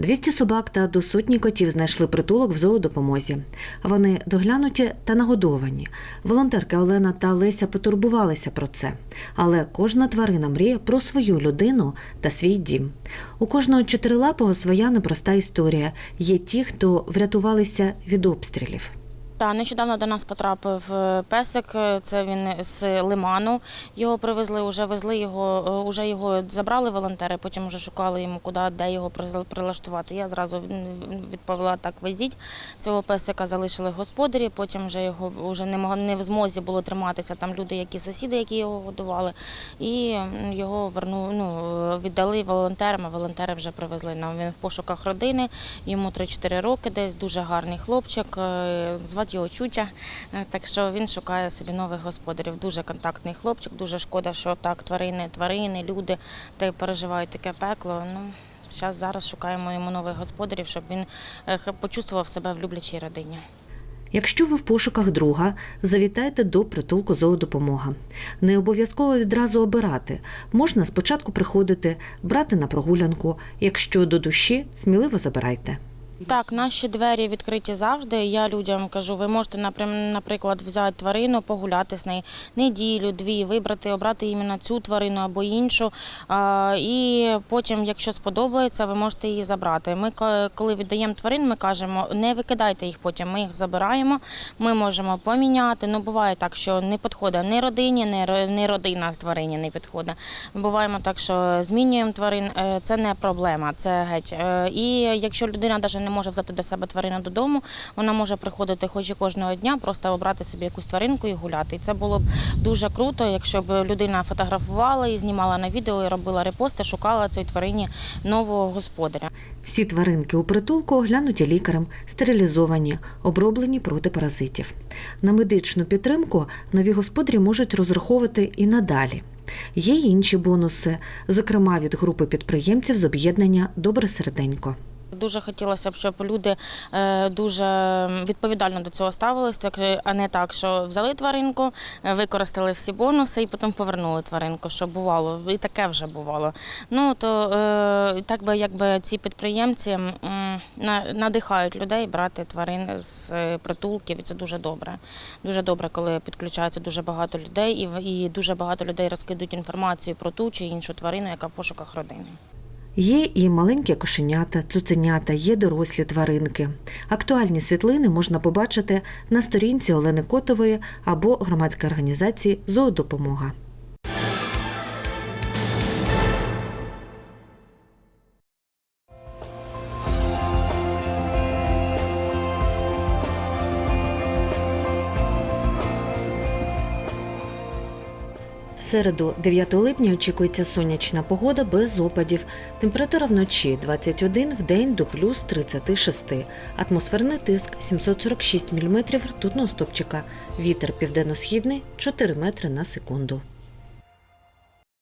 200 собак та до сотні котів знайшли притулок в зоодопомозі. Вони доглянуті та нагодовані. Волонтерки Олена та Леся потурбувалися про це. Але кожна тварина мріє про свою людину та свій дім. У кожного чотирилапого своя непроста історія. Є ті, хто врятувалися від обстрілів. Та нещодавно до нас потрапив е, песик. е, Це він з Лиману. Його привезли, вже везли його, вже його забрали волонтери. Потім вже шукали йому, куди де його прилаштувати. Я зразу відповіла так: везіть цього песика, залишили господарі. Потім вже його вже не не в змозі було триматися. Там люди, які сусіди, які його годували, і його верну, ну, віддали волонтерам. а Волонтери вже привезли нам. Він в пошуках родини. Йому 3-4 роки, десь дуже гарний хлопчик. е, Звати його Чутя. Е, Так що він шукає собі нових господарів. Дуже контактний хлопчик. Дуже шкода, що так тварини, тварини, люди та переживають таке пекло. Ну зараз зараз шукаємо йому нових господарів, щоб він е, почувствував себе в люблячій родині. Якщо ви в пошуках друга, завітайте до притулку зоодопомога. Не обов'язково відразу обирати. Можна спочатку приходити, брати на прогулянку. Якщо до душі, сміливо забирайте. Так, наші двері відкриті завжди. Я людям кажу, ви можете, наприклад, взяти тварину, погуляти з нею неділю, дві, вибрати, обрати іменно цю тварину або іншу. І потім, якщо сподобається, ви можете її забрати. Ми коли віддаємо тварин, ми кажемо, не викидайте їх потім. Ми їх забираємо, ми можемо поміняти. Ну буває так, що не підходить ні родині, ні родина з тварині не підходить. Буваємо так, що змінюємо тварин. е, Це не проблема, це геть. Е, І якщо людина навіть не може взяти до себе тварину додому, вона може приходити хоч і кожного дня, просто обрати собі якусь тваринку і гуляти. І це було б дуже круто, якщо б людина фотографувала і знімала на відео, і робила репости, шукала цій тварині нового господаря. Всі тваринки у притулку оглянуті лікарем, стерилізовані, оброблені проти паразитів. На медичну підтримку нові господарі можуть розраховувати і надалі. Є й інші бонуси, зокрема від групи підприємців з об'єднання Добре серденько. Дуже хотілося б, щоб люди е, дуже відповідально до цього ставилися, а не так, що взяли тваринку, е, використали всі бонуси і потім повернули тваринку, що бувало, і таке вже бувало. Ну то е, так би якби ці підприємці на- надихають людей брати тварин з притулків, і це дуже добре. Дуже добре, коли підключається дуже багато людей, і, дуже багато людей розкидуть інформацію про ту чи іншу тварину, яка в пошуках родини. Є і маленькі кошенята, цуценята, є дорослі тваринки. Актуальні світлини можна побачити на сторінці Олени Котової або громадської організації Зоодопомога. Середу, 9 липня, очікується сонячна погода без опадів. Температура вночі 21, в день до плюс 36. Атмосферний тиск 746 мм ртутного стопчика. Вітер південно-східний 4 метри на секунду.